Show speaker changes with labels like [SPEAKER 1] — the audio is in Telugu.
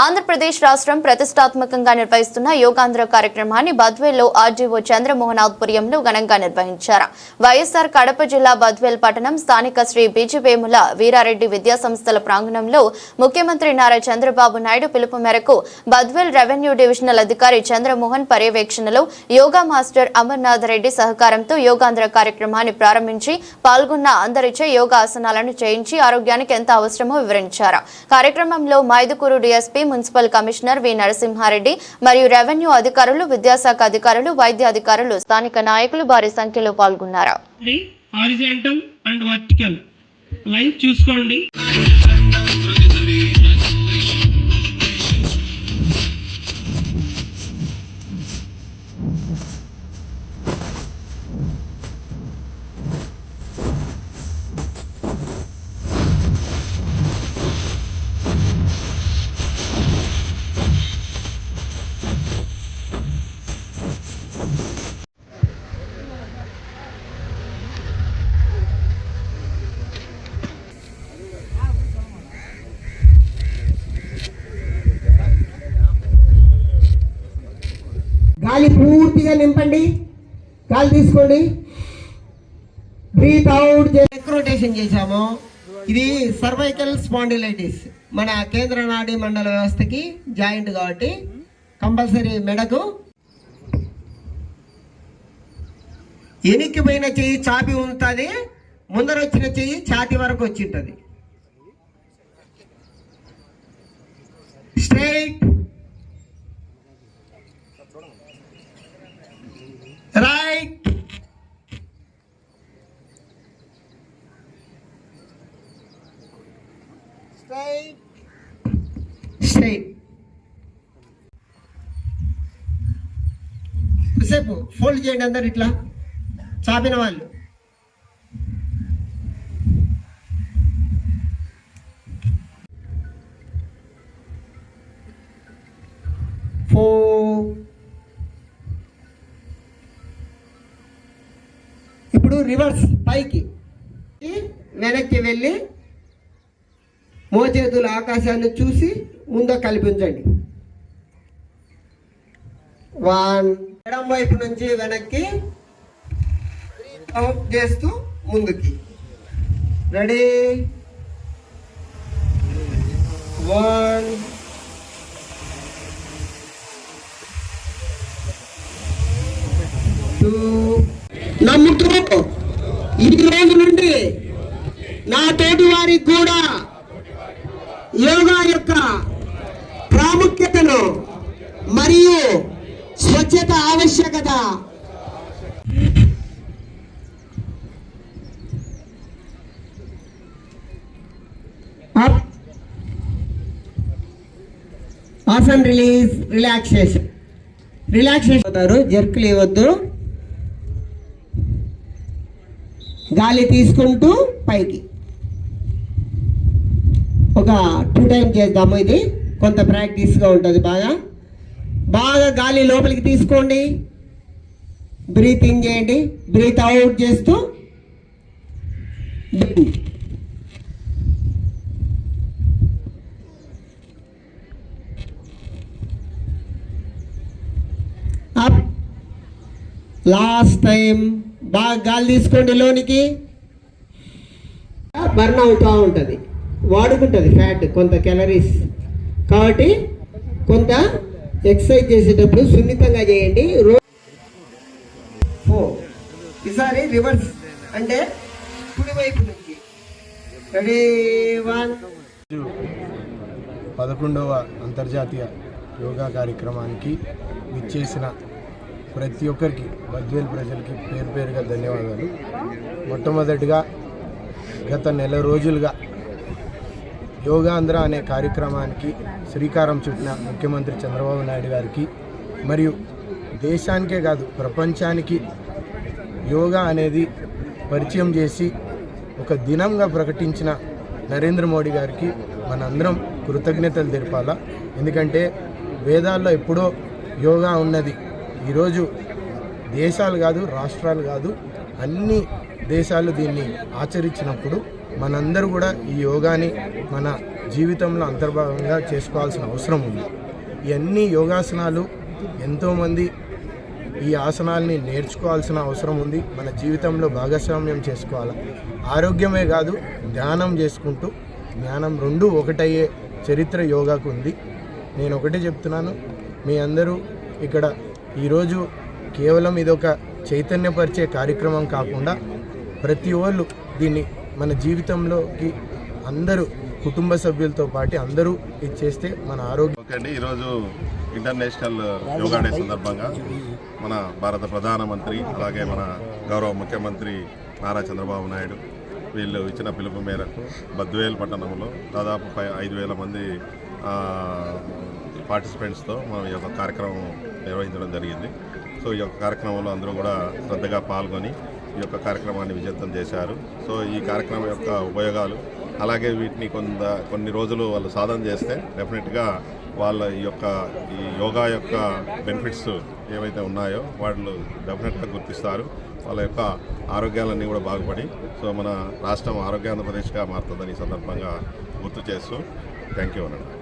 [SPEAKER 1] ఆంధ్రప్రదేశ్ రాష్ట్రం ప్రతిష్టాత్మకంగా నిర్వహిస్తున్న యోగాంధ్ర కార్యక్రమాన్ని బద్వేల్లో ఆర్జీఓ చంద్రమోహన్ ఆధ్వర్యంలో ఘనంగా నిర్వహించారు. వైఎస్ఆర్ కడప జిల్లా బద్వేల్ పట్టణం స్థానిక శ్రీ బీజివేముల వీరారెడ్డి విద్యా సంస్థల ప్రాంగణంలో ముఖ్యమంత్రి నారా చంద్రబాబు నాయుడు పిలుపు మేరకు బద్వేల్ రెవెన్యూ డివిజనల్ అధికారి చంద్రమోహన్ పర్యవేక్షణలో యోగా మాస్టర్ అమర్నాథ్ రెడ్డి సహకారంతో యోగాంధ్ర కార్యక్రమాన్ని ప్రారంభించి పాల్గొన్న అందరిచే యోగా ఆసనాలను చేయించి ఆరోగ్యానికి ఎంత అవసరమో వివరించారు. కార్యక్రమంలో Mydukur DSP municipal commissioner V Narasimhareddy మరియు రెవెన్యూ అధికారులు విద్యాశాఖ అధికారులు వైద్య అధికారులు స్థానిక నాయకులు భారీ సంఖ్యలో పాల్గొన్నారు.
[SPEAKER 2] Horizontal and vertical. లైన్ చూసుకోండి.
[SPEAKER 3] గాలి పూర్తిగా నింపండి. గాలి తీసుకోండి. బ్రీత్ అవుట్ నెక్ చేశాము. ఇది సర్వైకల్ స్పాండిలైటిస్ మన కేంద్ర నాడీ మండల వ్యవస్థకి జాయింట్ కాబట్టి కంపల్సరీ మెడకు. ఎనిక్కిపోయిన చెయ్యి చాపి ఉంటుంది. ముందర వచ్చిన చెయ్యి ఛాతి వరకు వచ్చి ఉంటుంది. స్ట్రైట్ రైట్ స్ట్రైట్ సేపు ఫోల్డ్ చేయండి అందరు ఇట్లా. చాపిన వాళ్ళు. ఇప్పుడు రివర్స్ పైకి. వెనక్కి వెళ్ళి మోచేతుల ఆకాశాన్ని చూసి ముందు కల్పించండి. వన్ ఎడం వైపు నుంచి వెనక్కి చేస్తూ ముందుకి. రెడీ వన్ టూ నమ్ముతూ ఈ రోజు నుండి నా తోటి వారికి కూడా యోగా యొక్క ప్రాముఖ్యతను మరియు స్వచ్ఛత ఆవశ్యకత ఆసన్ రిలీజ్ రిలాక్సేషన్. రిలాక్సేషన్. అవుతారు జర్కులు ఇవ్వద్దు గాలి తీసుకుంటూ పైకి. ఒక టూ టైం చేద్దాము ఇది. కొంత ప్రాక్టీస్గా ఉంటుంది బాగా. బాగా గాలి లోపలికి తీసుకోండి. బ్రీత్ ఇన్ చేయండి. బ్రీత్ అవుట్ చేస్తూ అప్ లాస్ట్ టైం బాగా గాలి తీసుకోండి లోనికి. బర్న్ అవుతూ ఉంటుంది. వాడుకుంటుంది ఫ్యాట్ కొంత క్యాలరీస్ కాబట్టి కొంత ఎక్సర్సైజ్ చేసేటప్పుడు సున్నితంగా చేయండి. రో ఈసారి రివర్స్ అంటే కుడి వైపు నుంచి. రెడీ వన్
[SPEAKER 4] పదకొండవ అంతర్జాతీయ యోగా కార్యక్రమానికి విచ్చేసిన ప్రతి ఒక్కరికి బద్వేల్ ప్రజలకి పేరు పేరుగా ధన్యవాదాలు. మొట్టమొదటిగా గత నెల రోజులుగా యోగాంధ్ర అనే కార్యక్రమానికి శ్రీకారం చుట్టిన ముఖ్యమంత్రి చంద్రబాబు నాయుడు గారికి మరియు దేశానికే కాదు ప్రపంచానికి యోగా అనేది పరిచయం చేసి ఒక దినంగా ప్రకటించిన నరేంద్ర మోడీ గారికి మనందరం కృతజ్ఞతలు తెలపాలా. ఎందుకంటే వేదాల్లో ఎప్పుడో యోగా ఉన్నది. ఈరోజు దేశాలు కాదు రాష్ట్రాలు కాదు అన్ని దేశాలు దీన్ని ఆచరించినప్పుడు మనందరూ కూడా ఈ యోగాని మన జీవితంలో అంతర్భాగంగా చేసుకోవాల్సిన అవసరం ఉంది. ఇవన్నీ యోగాసనాలు ఎంతోమంది ఈ ఆసనాల్ని నేర్చుకోవాల్సిన అవసరం ఉంది. మన జీవితంలో భాగస్వామ్యం చేసుకోవాలి? ఆరోగ్యమే కాదు ధ్యానం చేసుకుంటూ జ్ఞానం రెండు ఒకటయ్యే చరిత్ర యోగాకు ఉంది. నేను ఒకటే చెప్తున్నాను మీ అందరూ ఇక్కడ ఈరోజు కేవలం ఇదొక చైతన్యపరిచే కార్యక్రమం కాకుండా ప్రతి ఒళ్ళు దీన్ని మన జీవితంలోకి అందరూ కుటుంబ సభ్యులతో పాటు అందరూ ఇది చేస్తే మన ఆరోగ్యం
[SPEAKER 5] ఓకే అండి. ఈరోజు ఇంటర్నేషనల్ యోగా డే సందర్భంగా మన భారత ప్రధానమంత్రి అలాగే మన గౌరవ ముఖ్యమంత్రి నారా చంద్రబాబు నాయుడు వీళ్ళు ఇచ్చిన పిలుపు మేరకు బద్వేల్ పట్టణంలో దాదాపు ఐదు వేల మంది పార్టిసిపెంట్స్తో మనం ఈ యొక్క కార్యక్రమం నిర్వహించడం జరిగింది. సో ఈ యొక్క కార్యక్రమంలో అందరూ కూడా శ్రద్ధగా పాల్గొని ఈ యొక్క కార్యక్రమాన్ని విజయంతం చేశారు. సో ఈ కార్యక్రమం యొక్క ఉపయోగాలు అలాగే వీటిని కొంత కొన్ని రోజులు వాళ్ళు సాధన చేస్తే డెఫినెట్గా వాళ్ళ ఈ యొక్క ఈ యోగా యొక్క బెనిఫిట్స్ ఏవైతే ఉన్నాయో వాళ్ళు డెఫినెట్గా గుర్తిస్తారు. వాళ్ళ యొక్క ఆరోగ్యాలన్నీ కూడా బాగుపడి సో మన రాష్ట్రం ఆరోగ్య ఆంధ్రప్రదేశ్గా మారుతుందని సందర్భంగా గుర్తు చేస్తూ థ్యాంక్ యూ అనండి